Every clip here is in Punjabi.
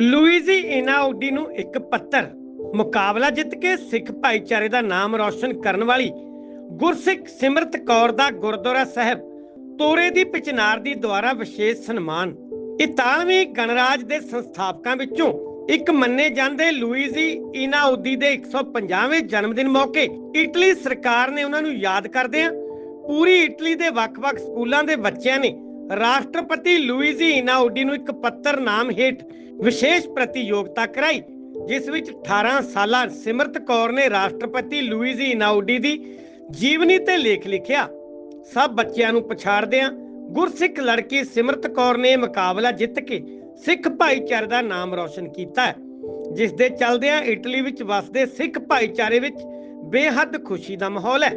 ਲੂਈਜ਼ੀ ਇਨਾਉਡੀ ਨੂੰ ਇੱਕ ਪੱਤਰ, ਮੁਕਾਬਲਾ ਜਿੱਤ ਕੇ ਸਿੱਖ ਭਾਈਚਾਰੇ ਦਾ ਨਾਮ ਰੌਸ਼ਨ ਕਰਨ ਵਾਲੀ ਗੁਰਸਿੱਖ ਸਿਮਰਤ ਕੌਰ ਦਾ ਗੁਰਦੁਆਰਾ ਸਾਹਿਬ, ਤੋਰੇ ਦੀ ਪਿਚਨਾਰ ਦੀ ਦੁਆਰਾ ਵਿਸ਼ੇਸ਼ ਸਨਮਾਨ। ਇਤਾਲਵੀਂ ਗਣਰਾਜ ਦੇ ਸੰਸਥਾਪਕਾਂ ਵਿੱਚੋਂ ਇੱਕ ਮੰਨੇ ਜਾਂਦੇ ਲੂਈਜ਼ੀ ਇਨਾਉਡੀ ਦੇ 150ਵੇਂ ਜਨਮ ਦਿਨ ਮੌਕੇ ਇਟਲੀ ਸਰਕਾਰ ਨੇ ਉਹਨਾਂ ਨੂੰ ਯਾਦ ਕਰਦਿਆਂ ਪੂਰੀ ਇਟਲੀ ਦੇ ਵੱਖ-ਵੱਖ ਸਕੂਲਾਂ ਦੇ ਬੱਚਿਆਂ ਨੇ ਰਾਸ਼ਟਰਪਤੀ ਲੂਈਜ਼ੀ ਇਨਾਉਡੀ ਨੂੰ ਇੱਕ ਪੱਤਰ ਨਾਮ ਹੇਠ ਵਿਸ਼ੇਸ਼ ਪ੍ਰਤੀਯੋਗਤਾ ਕਰਾਈ, ਜਿਸ ਵਿੱਚ 18 ਸਾਲਾ ਸਿਮਰਤ ਕੌਰ ਨੇ ਰਾਸ਼ਟਰਪਤੀ ਲੂਈਜ਼ੀ ਇਨਾਉਡੀ ਦੀ ਜੀਵਨੀ ਤੇ ਲੇਖ ਲਿਖਿਆ। ਸਭ ਬੱਚਿਆਂ ਨੂੰ ਪਛਾੜਦਿਆਂ ਗੁਰਸਿੱਖ ਲੜਕੀ ਸਿਮਰਤ ਕੌਰ ਨੇ ਮੁਕਾਬਲਾ ਜਿੱਤ ਕੇ ਸਿੱਖ ਭਾਈਚਾਰੇ ਦਾ ਨਾਮ ਰੌਸ਼ਨ ਕੀਤਾ ਹੈ, ਜਿਸ ਦੇ ਚੱਲਦਿਆਂ ਇਟਲੀ ਵਿੱਚ ਵਸਦੇ ਸਿੱਖ ਭਾਈਚਾਰੇ ਵਿੱਚ ਬੇਹੱਦ ਖੁਸ਼ੀ ਦਾ ਮਾਹੌਲ ਹੈ।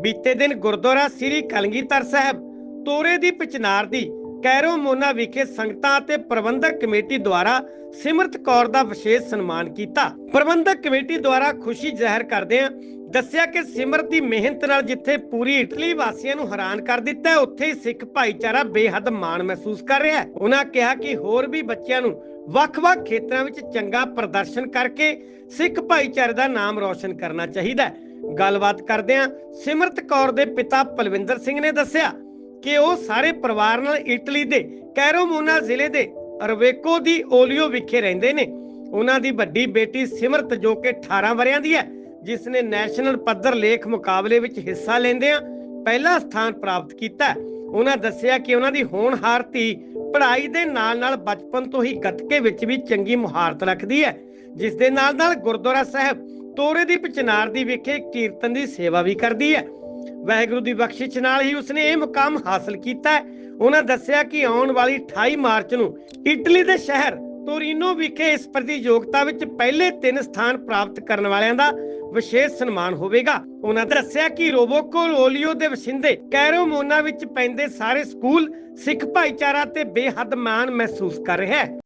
ਬੀਤੇ ਦਿਨ ਗੁਰਦੁਆਰਾ ਸ੍ਰੀ ਕਲਗੀਧਰ ਸਾਹਿਬ, ਤੋਰੇ ਦੀ ਪਿਚਨਾਰ ਦੀ ਕੈਰੋ ਮੋਨਾ ਵਿਖੇ ਸੰਗਤਾਂ ਅਤੇ ਪ੍ਰਬੰਧਕ ਕਮੇਟੀ ਦੁਆਰਾ ਸਿਮਰਤ ਕੌਰ ਦਾ ਵਿਸ਼ੇਸ਼ ਸਨਮਾਨ ਕੀਤਾ। ਪ੍ਰਬੰਧਕ ਕਮੇਟੀ ਦੁਆਰਾ ਖੁਸ਼ੀ ਜ਼ਾਹਿਰ ਕਰਦਿਆਂ ਦੱਸਿਆ ਕਿ ਸਿਮਰਤ ਦੀ ਮਿਹਨਤ ਨਾਲ ਜਿੱਥੇ ਪੂਰੀ ਇਟਲੀ ਵਾਸੀਆਂ ਨੂੰ ਹੈਰਾਨ ਕਰ ਦਿੱਤਾ ਹੈ, ਉੱਥੇ ਹੀ ਸਿੱਖ ਭਾਈਚਾਰਾ ਬੇਹੱਦ ਮਾਣ ਮਹਿਸੂਸ ਕਰ ਰਿਹਾ ਹੈ। ਉਹਨਾਂ ਕਿਹਾ ਕਿ ਹੋਰ ਵੀ ਬੱਚਿਆਂ ਨੂੰ ਵੱਖ-ਵੱਖ ਖੇਤਰਾਂ ਵਿੱਚ ਚੰਗਾ ਪ੍ਰਦਰਸ਼ਨ ਕਰਕੇ ਸਿੱਖ ਭਾਈਚਾਰੇ ਦਾ ਨਾਮ ਰੌਸ਼ਨ ਕਰਨਾ ਚਾਹੀਦਾ ਹੈ। ਗੱਲਬਾਤ ਕਰਦਿਆਂ ਸਿਮਰਤ ਕੌਰ ਦੇ ਪਿਤਾ ਪਲਵਿੰਦਰ ਸਿੰਘ ਨੇ ਦੱਸਿਆ ਕਿ ਉਹ ਸਾਰੇ ਪਰਿਵਾਰ ਨਾਲ ਇਟਲੀ ਦੇ ਕੈਰੋਮੋਨਾ ਜ਼ਿਲ੍ਹੇ ਦੇ ਰਵੇਕੋ ਦੀ ਓਲੀਓ ਵਿਖੇ ਰਹਿੰਦੇ ਨੇ ਉਹਨਾਂ ਦੀ ਵੱਡੀ ਬੇਟੀ ਸਿਮਰਤ ਜੋ ਕਿ 18 ਵਰਿਆਂ ਦੀ ਹੈ, ਜਿਸ ਨੇ ਨੈਸ਼ਨਲ ਪੱਧਰ ਲੇਖ ਮੁਕਾਬਲੇ ਵਿੱਚ ਹਿੱਸਾ ਲੈਂਦਿਆਂ ਪਹਿਲਾ ਸਥਾਨ ਪ੍ਰਾਪਤ ਕੀਤਾ ਹੈ। ਉਹਨਾਂ ਦੱਸਿਆ ਕਿ ਉਹਨਾਂ ਦੀ ਹੋਣਹਾਰ ਧੀ ਪੜ੍ਹਾਈ ਦੇ ਨਾਲ-ਨਾਲ ਬਚਪਨ ਤੋਂ ਹੀ ਗੱਤਕੇ ਵਿੱਚ ਵੀ ਚੰਗੀ ਮੁਹਾਰਤ ਰੱਖਦੀ ਹੈ, ਜਿਸ ਦੇ ਨਾਲ-ਨਾਲ ਗੁਰਦੁਆਰਾ ਸਾਹਿਬ ਤੋਰੇ ਦੀ ਪਿਚਨਾਰ ਦੀ ਵਿਖੇ ਕੀਰਤਨ ਦੀ ਸੇਵਾ ਵੀ ਕਰਦੀ ਹੈ। ਵਾਹਿਗੁਰੂ ਦੀ ਬਖਸ਼ਿਸ਼ ਨਾਲ ਹੀ ਉਸਨੇ ਇਹ ਮੁਕਾਮ ਹਾਸਲ ਕੀਤਾ ਉਹਨਾਂ ਦੱਸਿਆ ਕਿ ਆਉਣ ਵਾਲੀ 28 ਮਾਰਚ ਨੂੰ ਇਟਲੀ ਦੇ ਸ਼ਹਿਰ ਤੋਰੀਨੋ ਵਿਖੇ ਇਸ ਪ੍ਰਤੀਯੋਗਤਾ ਵਿੱਚ ਪਹਿਲੇ ਤਿੰਨ ਸਥਾਨ ਪ੍ਰਾਪਤ ਕਰਨ ਵਾਲਿਆਂ ਦਾ ਵਿਸ਼ੇਸ਼ ਸਨਮਾਨ ਹੋਵੇਗਾ। ਉਹਨਾਂ ਦੱਸਿਆ ਕਿ ਰੋਬੋਕੋ ਰੋਲੀਓ ਦੇ ਵਸਿੰਦੇ ਕੈਰੋਮੋਨਾ ਵਿੱਚ ਪੈਂਦੇ ਸਾਰੇ ਸਕੂਲ ਸਿੱਖ ਭਾਈਚਾਰਾ ਤੇ ਬੇਹੱਦ ਮਾਣ ਮਹਿਸੂਸ ਕਰ ਰਿਹਾ ਹੈ।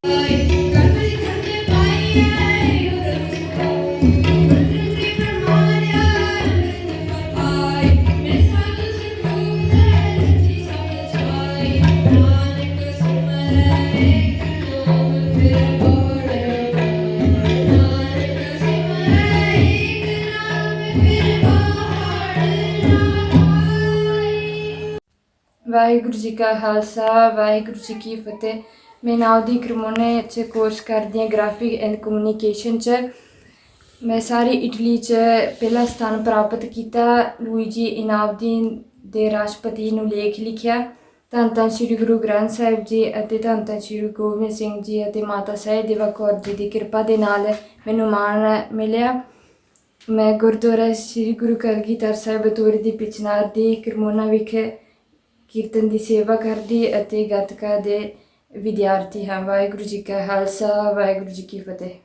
ਵਾਹਿਗੁਰੂ ਜੀ ਕਾ ਖਾਲਸਾ, ਵਾਹਿਗੁਰੂ ਜੀ ਕੀ ਫਤਿਹ। ਮੈਂ ਨਾਉਦੀ ਕਰਮੋਨੇ ਚ ਕੋਰਸ ਕਰਦੀ ਹਾਂ ਗ੍ਰਾਫਿਕ ਐਂਡ ਕਮਿਊਨੀਕੇਸ਼ਨ ਚ। ਮੈਂ ਸਾਰੀ ਇਟਲੀ ਚ ਪਹਿਲਾ ਸਥਾਨ ਪ੍ਰਾਪਤ ਕੀਤਾ, ਲੂਈਜੀ ਇਨਾਉਦੀ ਦੇ ਰਾਸ਼ਟਰਪਤੀ ਨੂੰ ਲੇਖ ਲਿਖਿਆ। ਧੰਨ ਧੰਨ ਸ੍ਰੀ ਗੁਰੂ ਗ੍ਰੰਥ ਸਾਹਿਬ ਜੀ ਅਤੇ ਧੰਨ ਧੰਨ ਸ੍ਰੀ ਗੋਬਿੰਦ ਸਿੰਘ ਜੀ ਅਤੇ ਮਾਤਾ ਸਾਹਿਬ ਦੇਵਾ ਕੌਰ ਜੀ ਦੀ ਕਿਰਪਾ ਦੇ ਨਾਲ ਮੈਨੂੰ ਮਾਣ ਮਿਲਿਆ। ਮੈਂ ਗੁਰਦੁਆਰਾ ਸ੍ਰੀ ਗੁਰੂ ਕਲਗੀਧਰ ਸਾਹਿਬ ਤੋਰੀ ਦੀ ਪਿਛਨਾਰ ਦੀ ਕਰਮੋਨਾ ਵਿਖੇ ਕੀਰਤਨ ਦੀ ਸੇਵਾ ਕਰਦੀ ਅਤੇ ਗੱਤਕਾ ਦੇ ਵਿਦਿਆਰਥੀ ਹਾਂ। ਵਾਹਿਗੁਰੂ ਜੀ ਕਾ ਖਾਲਸਾ, ਵਾਹਿਗੁਰੂ ਜੀ ਕੀ ਫਤਿਹ।